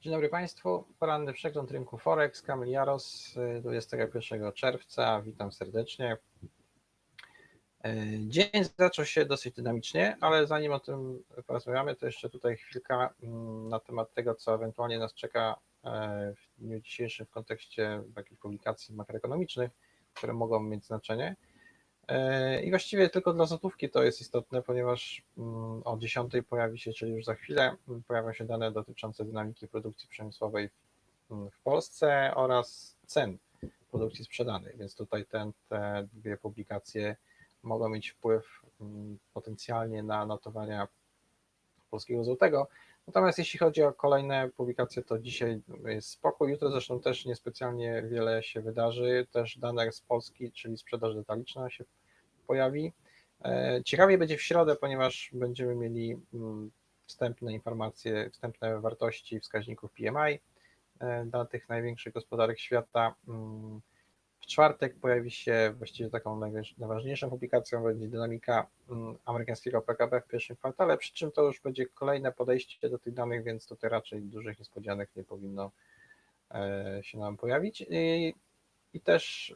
Dzień dobry Państwu. Poranny przegląd rynku Forex. Kamil Jaros, y, 21 czerwca. Witam serdecznie. Y, Dzień zaczął się dosyć dynamicznie, ale zanim o tym porozmawiamy, to jeszcze tutaj chwilka mm, na temat tego, co ewentualnie nas czeka y, w dniu dzisiejszym w kontekście jakichś publikacji makroekonomicznych, które mogą mieć znaczenie. E, I właściwie tylko dla złotówki to jest istotne, ponieważ mm, o 10 pojawi się, czyli już za chwilę, mm, pojawią się dane dotyczące dynamiki produkcji przemysłowej mm, w Polsce oraz cen produkcji sprzedanej, więc tutaj ten, te dwie publikacje mogą mieć wpływ potencjalnie na notowania polskiego złotego. Natomiast jeśli chodzi o kolejne publikacje, to dzisiaj jest spokój. Jutro zresztą też niespecjalnie wiele się wydarzy. Też dane z Polski, czyli sprzedaż detaliczna się pojawi. E, ciekawie będzie w środę, ponieważ będziemy mieli mm, wstępne informacje, wstępne wartości wskaźników PMI e, dla tych największych gospodarek świata. Mm, w czwartek pojawi się właściwie taką najważniejszą publikacją będzie dynamika mm, amerykańskiego PKB w pierwszym kwartale, przy czym to już będzie kolejne podejście do tych danych, więc tutaj raczej dużych niespodzianek nie powinno e, się nam pojawić. I, i też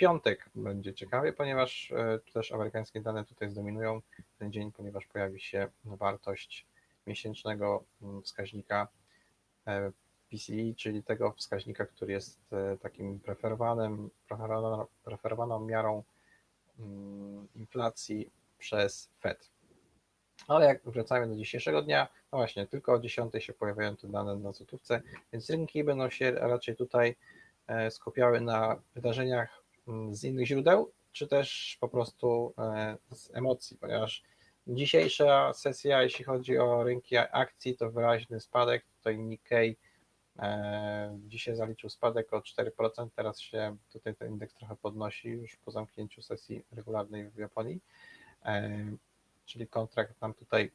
piątek będzie ciekawie, ponieważ e, też amerykańskie dane tutaj zdominują ten dzień, ponieważ pojawi się wartość miesięcznego mm, wskaźnika e, PCE, czyli tego wskaźnika, który jest e, takim preferowanym, preferowaną, preferowaną miarą mm, inflacji przez Fed. Ale jak wracamy do dzisiejszego dnia, no właśnie, tylko o 10 się pojawiają te dane na złotówce, więc rynki będą się raczej tutaj skupiały na wydarzeniach z innych źródeł, czy też po prostu e, z emocji, ponieważ dzisiejsza sesja, jeśli chodzi o rynki akcji, to wyraźny spadek. Tutaj Nikkei e, dzisiaj zaliczył spadek o 4%, teraz się tutaj ten indeks trochę podnosi już po zamknięciu sesji regularnej w Japonii, e, czyli kontrakt nam tutaj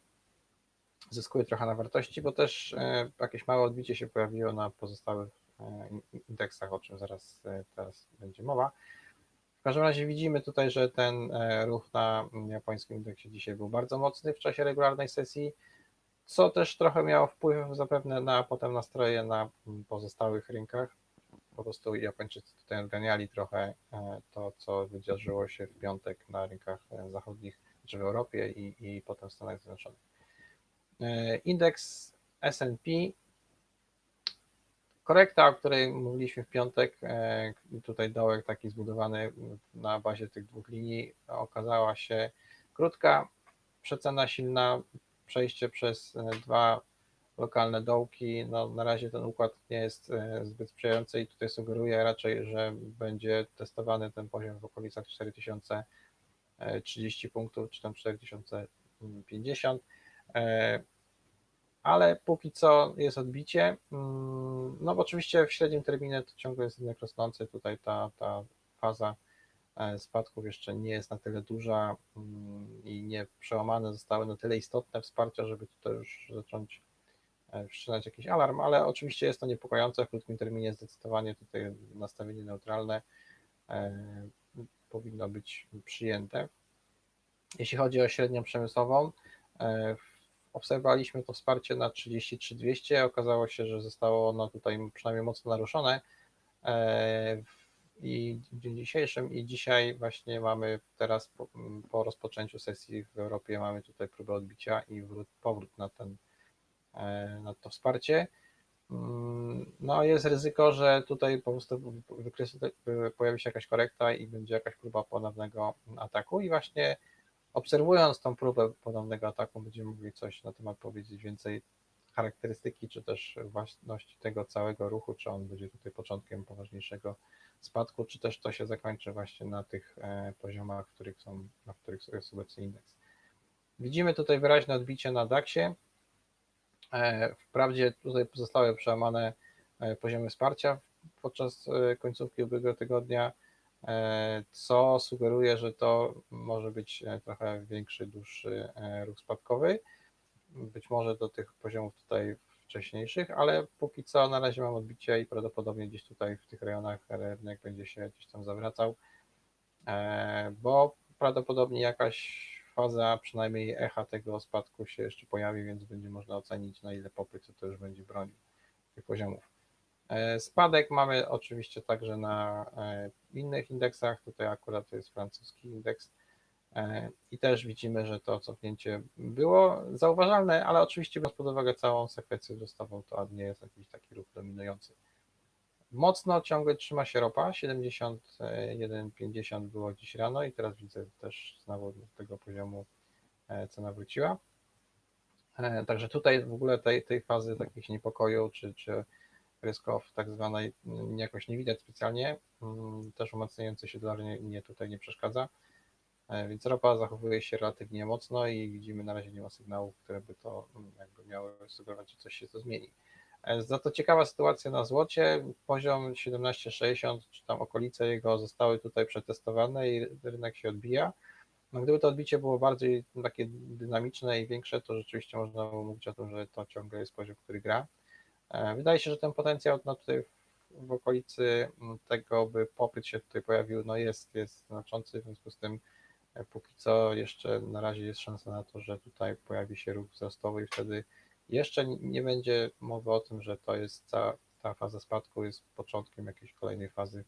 zyskuje trochę na wartości, bo też jakieś małe odbicie się pojawiło na pozostałych indeksach, o czym zaraz teraz będzie mowa. W każdym razie widzimy tutaj, że ten e, ruch na japońskim indeksie dzisiaj był bardzo mocny w czasie regularnej sesji, co też trochę miało wpływ zapewne na potem nastroje na pozostałych rynkach. Po prostu Japończycy tutaj odganiali trochę e, to, co wydarzyło się w piątek na rynkach e, zachodnich, czy w Europie i, i potem w Stanach Zjednoczonych. Indeks S&P Korekta, o której mówiliśmy w piątek, e, tutaj dołek taki zbudowany na bazie tych dwóch linii, okazała się krótka, przecena silna, przejście przez e, dwa lokalne dołki. No, na razie ten układ nie jest e, zbyt sprzyjający i tutaj sugeruję raczej, że będzie testowany ten poziom w okolicach 4030 punktów, czy tam 4050 ale póki co jest odbicie. Mm, no bo oczywiście w średnim terminie to ciągle jest rynek rosnący, tutaj ta, ta faza e, spadków jeszcze nie jest na tyle duża mm, i nie przełamane zostały na tyle istotne wsparcia, żeby tutaj już zacząć e, wszczynać jakiś alarm, ale oczywiście jest to niepokojące, w krótkim terminie zdecydowanie tutaj nastawienie neutralne e, powinno być przyjęte. Jeśli chodzi o średnią przemysłową, w obserwowaliśmy to wsparcie na 33200, okazało się, że zostało ono tutaj przynajmniej mocno naruszone e, i w dniu dzisiejszym i dzisiaj właśnie mamy teraz po, po, rozpoczęciu sesji w Europie mamy tutaj próbę odbicia i wrót, powrót na, ten, e, na to wsparcie. Mm, no jest ryzyko, że tutaj po prostu pojawi się jakaś korekta i będzie jakaś próba ponownego ataku i właśnie obserwując tą próbę podobnego ataku, będziemy mogli coś na temat powiedzieć więcej charakterystyki, czy też własności tego całego ruchu, czy on będzie tutaj początkiem poważniejszego spadku, czy też to się zakończy właśnie na tych e, poziomach, których są, na których jest obecny indeks. Widzimy tutaj wyraźne odbicie na DAX-ie. E, wprawdzie tutaj pozostały przełamane e, poziomy wsparcia podczas końcówki ubiegłego tygodnia, co sugeruje, że to może być e, trochę większy, dłuższy e, ruch spadkowy, być może do tych poziomów tutaj wcześniejszych, ale póki co na razie mam odbicie i prawdopodobnie gdzieś tutaj w tych rejonach rynek będzie się gdzieś tam zawracał, bo prawdopodobnie jakaś faza, przynajmniej echa tego spadku się jeszcze pojawi, więc będzie można ocenić na ile popyt to już będzie bronił tych poziomów. E, Spadek mamy oczywiście także na e, innych indeksach, tutaj akurat to jest francuski indeks e, i też widzimy, że to cofnięcie było zauważalne, ale oczywiście biorąc pod uwagę całą sekwencję dostawą, to nie jest jakiś taki ruch dominujący. Mocno ciągle trzyma się ropa, 71,50 było dziś rano i teraz widzę też znowu do tego poziomu cena wróciła. Także tutaj w ogóle tej, tej fazy takich niepokoju czy, czy ryskow tak zwanej jakoś nie widać specjalnie, mm, też umacniający się dolar nie, nie tutaj nie przeszkadza, e, więc ropa zachowuje się relatywnie mocno i widzimy na razie nie ma sygnałów, które by to mm, jakby miały sugerować, że coś się to zmieni. E, za to ciekawa sytuacja na złocie, poziom 17,60 czy tam okolice jego zostały tutaj przetestowane i rynek się odbija. No, gdyby to odbicie było bardziej takie dynamiczne i większe, to rzeczywiście można by mówić o tym, że to ciągle jest poziom, który gra. E, wydaje się, że ten potencjał no, tutaj w okolicy tego, by popyt się tutaj pojawił, no jest, jest znaczący, w związku z tym e, póki co jeszcze na razie jest szansa na to, że tutaj pojawi się ruch wzrostowy i wtedy jeszcze nie będzie mowy o tym, że to jest ta, ta faza spadku jest początkiem jakiejś kolejnej fazy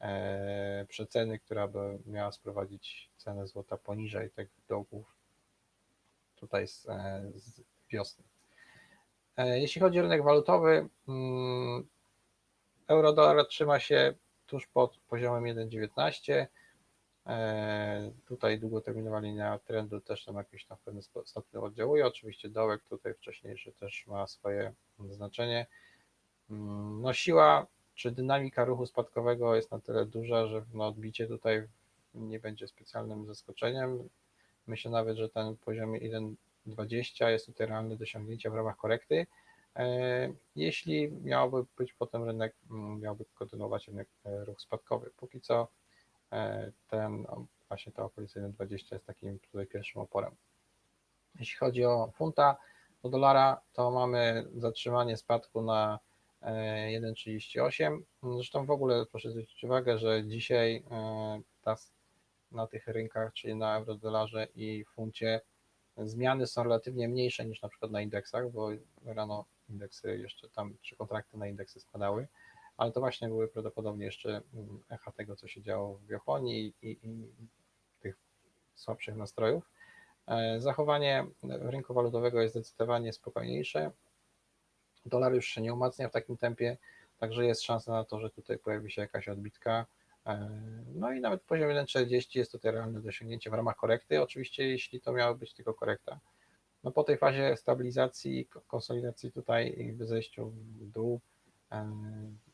e, przeceny, która by miała sprowadzić cenę złota poniżej tych dołków tutaj z, z wiosny. E, jeśli chodzi o rynek walutowy, mm, euro-dolar trzyma się tuż pod poziomem 1,19. E, tutaj długoterminowa linia trendu też tam jakiś tam w pewien stopniu oddziałuje. Oczywiście dołek tutaj wcześniejszy też ma swoje znaczenie. Mm, no siła czy dynamika ruchu spadkowego jest na tyle duża, że no odbicie tutaj nie będzie specjalnym zaskoczeniem. Myślę nawet, że ten poziom 1 20 jest tutaj realne do osiągnięcia w ramach korekty. E, jeśli miałby być potem rynek, mm, miałby kontynuować rynek e, ruch spadkowy. Póki co e, ten, no, właśnie ta okolica 1,20 jest takim tutaj pierwszym oporem. Jeśli chodzi o funta do dolara, to mamy zatrzymanie spadku na 1,38. Zresztą w ogóle proszę zwrócić uwagę, że dzisiaj ta, na tych rynkach, czyli na euro-dolarze i funcie, zmiany są relatywnie mniejsze niż na przykład na indeksach, bo rano indeksy jeszcze tam, czy kontrakty na indeksy spadały, ale to właśnie były prawdopodobnie jeszcze mm, echa tego, co się działo w Japonii i, i tych słabszych nastrojów. E, zachowanie rynku walutowego jest zdecydowanie spokojniejsze. Dolar już się nie umacnia w takim tempie, także jest szansa na to, że tutaj pojawi się jakaś odbitka no i nawet poziom 1,40 jest tutaj realne dosięgnięcie w ramach korekty. Oczywiście, jeśli to miała być tylko korekta. No po tej fazie stabilizacji, konsolidacji tutaj i zejściu w dół, e,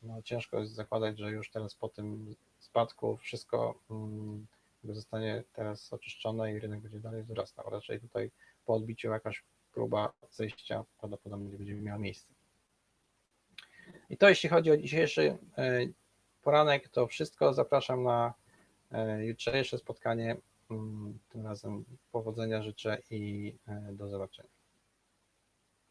no ciężko jest zakładać, że już teraz po tym spadku wszystko mm, zostanie teraz oczyszczone i rynek będzie dalej wzrastał. Raczej tutaj po odbiciu jakaś próba zejścia prawdopodobnie nie będzie miała miejsca. I to jeśli chodzi o dzisiejszy e, poranek to wszystko. Zapraszam na e, jutrzejsze spotkanie. Mm, tym razem powodzenia życzę i e, do zobaczenia.